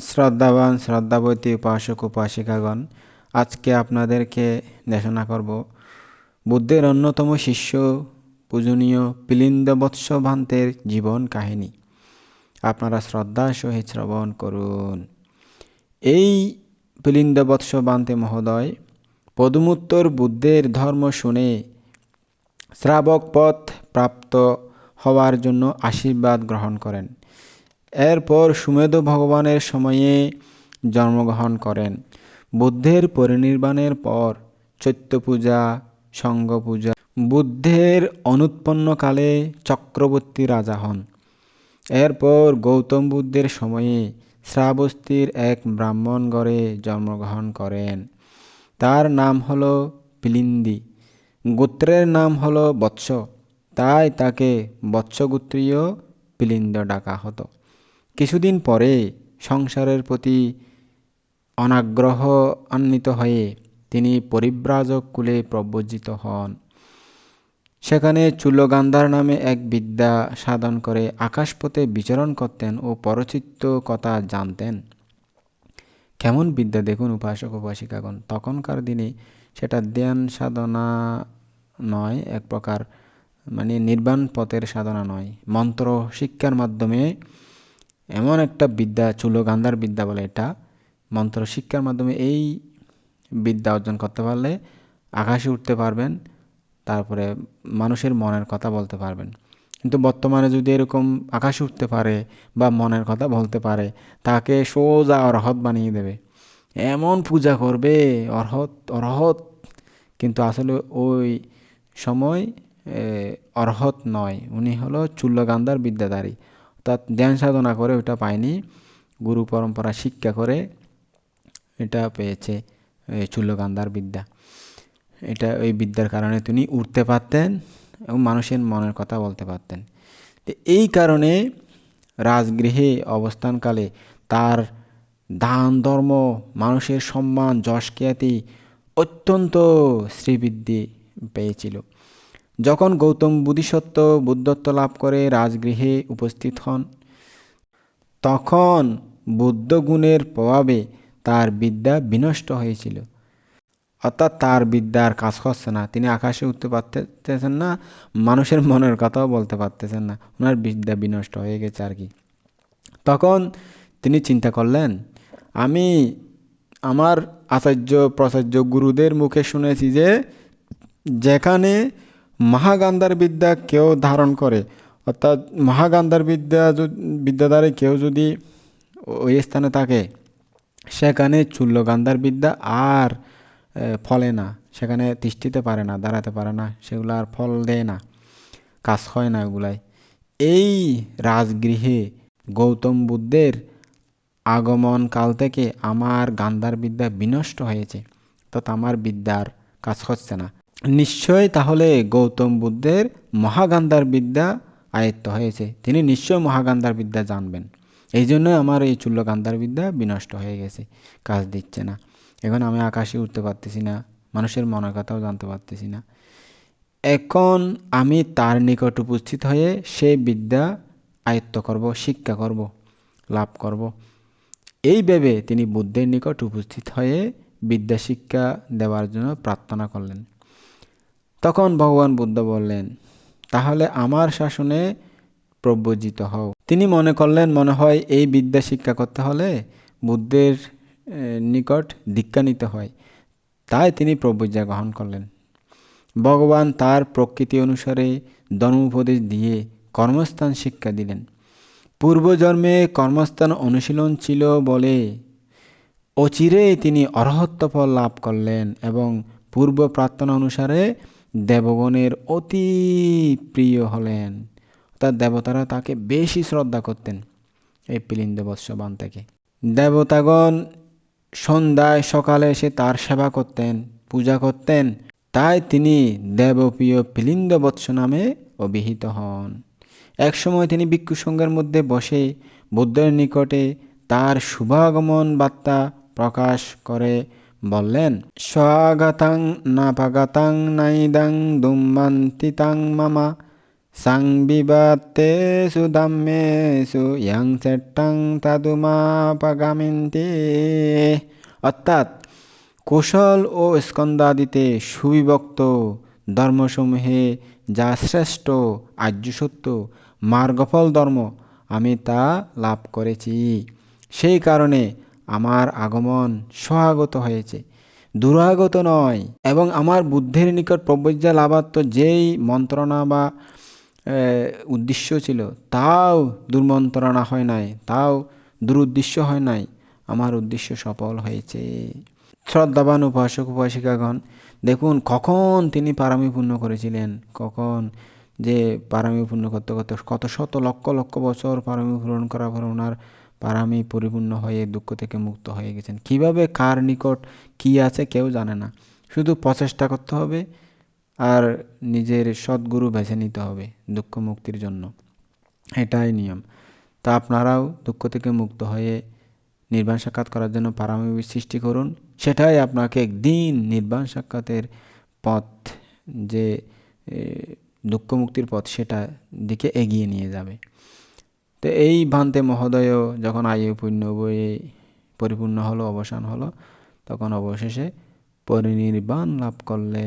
শ্রদ্ধাবান, শ্রদ্ধাবতী উপাসক, উপাসিকাগণ, আজকে আপনাদেরকে দেশনা করব। বুদ্ধের অন্যতম শিষ্য, পূজনীয় পিলিন্দ বৎসভান্তের জীবন কাহিনী। আপনারা শ্রদ্ধার সহিত শ্রবণ করুন। এই পিলিন্দ বৎসবান্তে মহোদয়, পদমুত্তর বুদ্ধের ধর্ম শুনে শ্রাবক পথ প্রাপ্ত হওয়ার জন্য আশীর্বাদ গ্রহণ করেন। এরপর সুমেধ ভগবানের সময়ে জন্মগ্রহণ করেন। বুদ্ধের পরিনির্বাণের পর চৈত্য পূজা সঙ্গ পূজা বুদ্ধের অনুৎপন্নকালে চক্রবর্তী রাজা হন। এরপর গৌতম বুদ্ধের সময়ে শ্রাবস্তির এক ব্রাহ্মণ গড়ে জন্মগ্রহণ করেন। তার নাম হল পিলিন্দি গোত্রের নাম হল বৎস। তাই তাকে বৎসগোত্রীয় পিলিন্দ ডাকা হতো। কিছুদিন পরে সংসারের প্রতি অনাগ্রহ আন্বিত হয়ে তিনি পরিব্রাজক কুলে প্রব্রজিত হন। সেখানে চুল্লগান্ধার নামে এক বিদ্যা সাধন করে আকাশপথে বিচরণ করতেন ও পরচিত্ত কথা জানতেন। কেমন বিদ্যা দেখুন উপাসক উপাসিকাগণ, তখনকার দিনে সেটা ধ্যান সাধনা নয়, এক প্রকার মানে নির্বাণ পথের সাধনা নয়। মন্ত্র শিক্ষার মাধ্যমে এমন একটা বিদ্যা, চুলোগান্ধার বিদ্যা বলে এটা। মন্ত্র শিক্ষার মাধ্যমে এই বিদ্যা অর্জন করতে পারলে আকাশে উঠতে পারবেন, তারপরে মানুষের মনের কথা বলতে পারবেন। কিন্তু বর্তমানে যদি এরকম আকাশে উঠতে পারে বা মনের কথা বলতে পারে, তাকে সোজা অরহত বানিয়ে দেবে। এমন পূজা করবে, অরহত অরহত। কিন্তু আসলে ওই সময় অরহত নয়, উনি হলো চুল্লগান্ধার বিদ্যাধারী। অর্থাৎ ধ্যান সাধনা করে ওটা পায়নি, গুরু পরম্পরা শিক্ষা করে এটা পেয়েছে চুল্লগান্ধার বিদ্যা। এটা ওই বিদ্যার কারণে তিনি উঠতে পারতেন এবং মানুষের মনের কথা বলতে পারতেন। তো এই কারণে রাজগৃহে অবস্থানকালে তার দান, ধর্ম, মানুষের সম্মান, যশ, খ্যাতি অত্যন্ত শ্রীবৃদ্ধি পেয়েছিল। যখন গৌতম বুদ্ধিসত্ত্ব বুদ্ধত্ব লাভ করে রাজগৃহে উপস্থিত হন, তখন বুদ্ধগুণের প্রভাবে তার বিদ্যা বিনষ্ট হয়েছিল। অর্থাৎ তার বিদ্যার কাজ হচ্ছে না। তিনি আকাশে উঠতে পারতেছেন না, মানুষের মনের কথাও বলতে পারতেছেন না। ওনার বিদ্যা বিনষ্ট হয়ে গেছে আর কি। তখন তিনি চিন্তা করলেন, আমি আমার আচার্য প্রচার্য গুরুদের মুখে শুনেছি যে, যেখানে মহাগান্ধার বিদ্যা কেউ ধারণ করে। অর্থাৎ মহাগান্ধার বিদ্যা বিদ্যা বিদ্যাধারে কেউ যদি ওই স্থানে থাকে, সেখানে চুল্লগান্ধার বিদ্যা আর ফলে না। সেখানে তিষ্ঠিতে পারে না, দাঁড়াতে পারে না, সেগুলো আর ফল দেয় না, কাজ হয় না ওগুলাই। এই রাজগৃহে গৌতম বুদ্ধের আগমন কাল থেকে আমার গান্ধার বিদ্যা বিনষ্ট হয়েছে তথা আমার বিদ্যার কাজ হচ্ছে না। নিশ্চয় তাহলে গৌতম বুদ্ধের মহাগান্ধার বিদ্যা আয়ত্ত হয়েছে। তিনি নিশ্চয় মহাগান্ধার বিদ্যা জানবেন। এই জন্যই আমার এই চুল্লকান্তার বিদ্যা বিনষ্ট হয়ে গেছে। কাজ দিচ্ছে না। এখন আমি আকাশে উঠতে পারতেছি না। মানুষের মনের কথাও জানতে পারতেছি না। এখন আমি তার নিকট উপস্থিত হয়ে সেই বিদ্যা আয়ত্ত করব, শিক্ষা করব, লাভ করব। এই ভেবে তিনি বুদ্ধের নিকট উপস্থিত হয়ে বিদ্যা শিক্ষা দেওয়ার জন্য প্রার্থনা করলেন। তখন ভগবান বুদ্ধ বললেন, তাহলে আমার শাসনে প্রব্রজিত হও। তিনি মনে করলেন, মনে হয় এই বিদ্যা শিক্ষা করতে হলে বুদ্ধের নিকট দীক্ষা নিতে হয়। তাই তিনি প্রবজ্ঞা গ্রহণ করলেন। ভগবান তার প্রকৃতি অনুসারে ধর্মোপদেশ দিয়ে কর্মস্থান শিক্ষা দিলেন। পূর্বজন্মে কর্মস্থান অনুশীলন ছিল বলে অচিরে তিনি অরহত্ব ফল লাভ করলেন এবং পূর্ব প্রার্থনা অনুসারে দেবগণের অতি প্রিয় হলেন। অর্থাৎ দেবতারা তাকে বেশি শ্রদ্ধা করতেন এই পিলিন্দ বৎসবান থেকে। দেবতাগণ সন্ধ্যায় সকালে এসে তার সেবা করতেন, পূজা করতেন। তাই তিনি দেবপ্রিয় পিলিন্দ বৎস নামে অভিহিত হন। একসময় তিনি ভিক্ষু মধ্যে বসে বুদ্ধের নিকটে তার শুভাগমন বার্তা প্রকাশ করে বললেন, স্বাগতাং নাপাগাতাং নাইদাং দুম্মান্তিতাং মামা। সংবিবাত্তেষু ধাম্মেষু ইয়াং চেট্টাং তাদুমাপাগামিন্তি। অর্থাৎ কুশল ও স্কন্দাদিতে সুবিভক্ত ধর্মসমূহে যা শ্রেষ্ঠ, আর্যসত্য, মার্গফল ধর্ম, আমি তা লাভ করেছি। সেই কারণে আমার আগমন সহাগত হয়েছে, দুরাগত নয় এবং আমার বুদ্ধের নিকট প্রবজ্জা লাভাত্ম যেই মন্ত্রণা বা উদ্দেশ্য ছিল, তাও দুর্মন্ত্রণা হয় নাই, তাও দুরুদ্দেশ্য হয় নাই, আমার উদ্দেশ্য সফল হয়েছে। শ্রদ্ধাবান উপাসক উপাসিকাগণ, দেখুন কখন তিনি পারামি পূর্ণ করেছিলেন, কখন যে পারামি পূর্ণ করতে করতে কত শত লক্ষ লক্ষ বছর পারামি পূরণ করার পর ওনার পারামি পরিপূর্ণ হয়ে দুঃখ থেকে মুক্ত হয়ে গেছেন। কীভাবে, কার নিকট কি আছে কেউ জানে না। শুধু প্রচেষ্টা করতে হবে আর নিজের সদ্গুরু বেছে নিতে হবে দুঃখ মুক্তির জন্য। এটাই নিয়ম। তা আপনারাও দুঃখ থেকে মুক্ত হয়ে নির্বাণ সাক্ষাৎ করার জন্য পারামির সৃষ্টি করুন। সেটাই আপনাকে একদিন নির্বাণ সাক্ষাতের পথ যে দুঃখ মুক্তির পথ সেটা দিকে এগিয়ে নিয়ে যাবে। তো এই ভান্তে মহোদয় যখন আয়ু পূর্ণ বয়ে পরিপূর্ণ হলো, অবসান হলো, তখন অবশেষে পরিনির্বাণ লাভ করলে